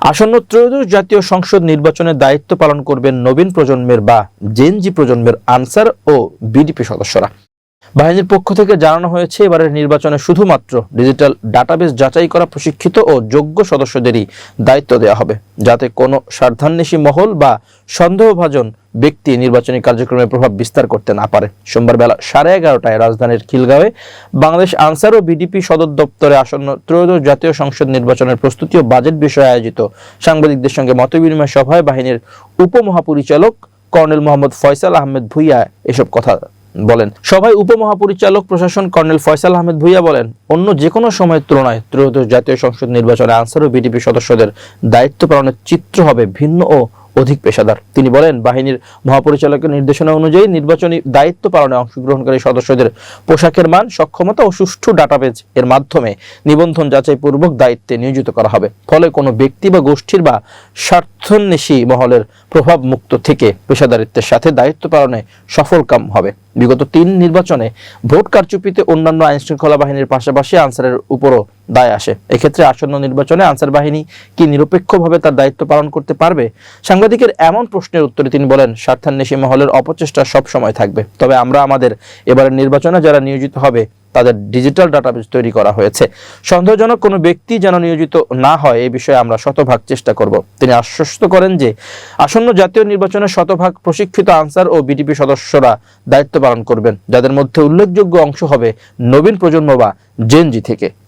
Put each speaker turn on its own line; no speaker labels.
আসন্ন ত্রয়োদশ জাতীয় সংসদ নির্বাচনের দায়িত্ব পালন করবেন নবীন প্রজন্মের বা জেনজি প্রজন্মের আনসার ও বিডিপি সদস্যরা। বাহিনীর পক্ষ থেকে জানানো হয়েছে, এবারের নির্বাচনে শুধুমাত্র ডিজিটাল ডাটাবেস যাচাই করা প্রশিক্ষিত ও যোগ্য সদস্যদেরই দায়িত্ব দেওয়া হবে, যাতে কোনো স্বার্থান্বেষী মহল বা সন্দেহভাজন ব্যক্তি নির্বাচনী কার্যক্রমে প্রভাব বিস্তার করতে না পারে। সোমবার বেলা সাড়ে এগারোটায় রাজধানীর খিলগাঁওয়ে বাংলাদেশ আনসার ও বিডিপি সদর দপ্তরে আসন্ন ত্রয়োদশ জাতীয় সংসদ নির্বাচনের প্রস্তুতি ও বাজেট বিষয়ে আয়োজিত সাংবাদিকদের সঙ্গে মতবিনিময় সভায় বাহিনীর উপমহাপরিচালক কর্নেল মোহাম্মদ ফয়সাল আহমেদ ভুইয়া এসব কথা বলেন। সভায় উপমহাপরিচালক প্রশাসন কর্নেল ফয়সাল আহমেদ ভুইয়া বলেন, অন্য যে কোনো সময়ের তুলনায় ত্রয়োদশ জাতীয় সংসদ নির্বাচনে আনসার ও বিডিপি সদস্যদের দায়িত্ব পালনের চিত্র হবে ভিন্ন ও অধিক পেশাদার। তিনি বলেন, বাহিনীর মহাপরিচালকের নির্দেশনা অনুযায়ী নির্বাচনী দায়িত্ব পালনে অংশগ্রহণকারী সদস্যদের পোশাকের মান, সক্ষমতা ও সুষ্ঠু ডাটাবেজ এর মাধ্যমে নিবন্ধন যাচাই পূর্বক দায়িত্বে নিয়োজিত করা হবে। ফলে কোনো ব্যক্তি বা গোষ্ঠীর বা স্বার্থন্বেষী মহলের প্রভাব মুক্ত থেকে পেশাদারিত্বের সাথে দায়িত্ব পালনে সফল কাম হবে। বিগত তিন নির্বাচনে ভোট কারচুপিতে অন্যান্য আইন শৃঙ্খলা বাহিনীর পাশাপাশি আনসারের উপরও দায় আসে। এক্ষেত্রে আসন্ন নির্বাচনে আনসার বাহিনী কি নিরপেক্ষভাবে তার দায়িত্ব পালন করতে পারবে? সাংবাদিকের এমন প্রশ্নের উত্তরে তিনি বলেন, স্বার্থান্বেষী মহলের অপচেষ্টা সব সময় থাকবে। তবে আমরা আমাদের এবারের নির্বাচনে যারা নিয়োজিত হবে, তাদের ডিজিটাল ডাটাবেস তৈরি করা হয়েছে। সন্দেহজনক কোনো ব্যক্তি যেন নিয়োজিত না হয় এই বিষয়ে আমরা শতভাগ চেষ্টা করব। তিনি আশ্বস্ত করেন যে, আসন্ন জাতীয় নির্বাচনে শতভাগ প্রশিক্ষিত আনসার ও বিটিপি সদস্যরা দায়িত্ব পালন করবেন। যাদের মধ্যে উল্লেখযোগ্য অংশ হবে নবীন প্রজন্ম বা জেনজি থেকে।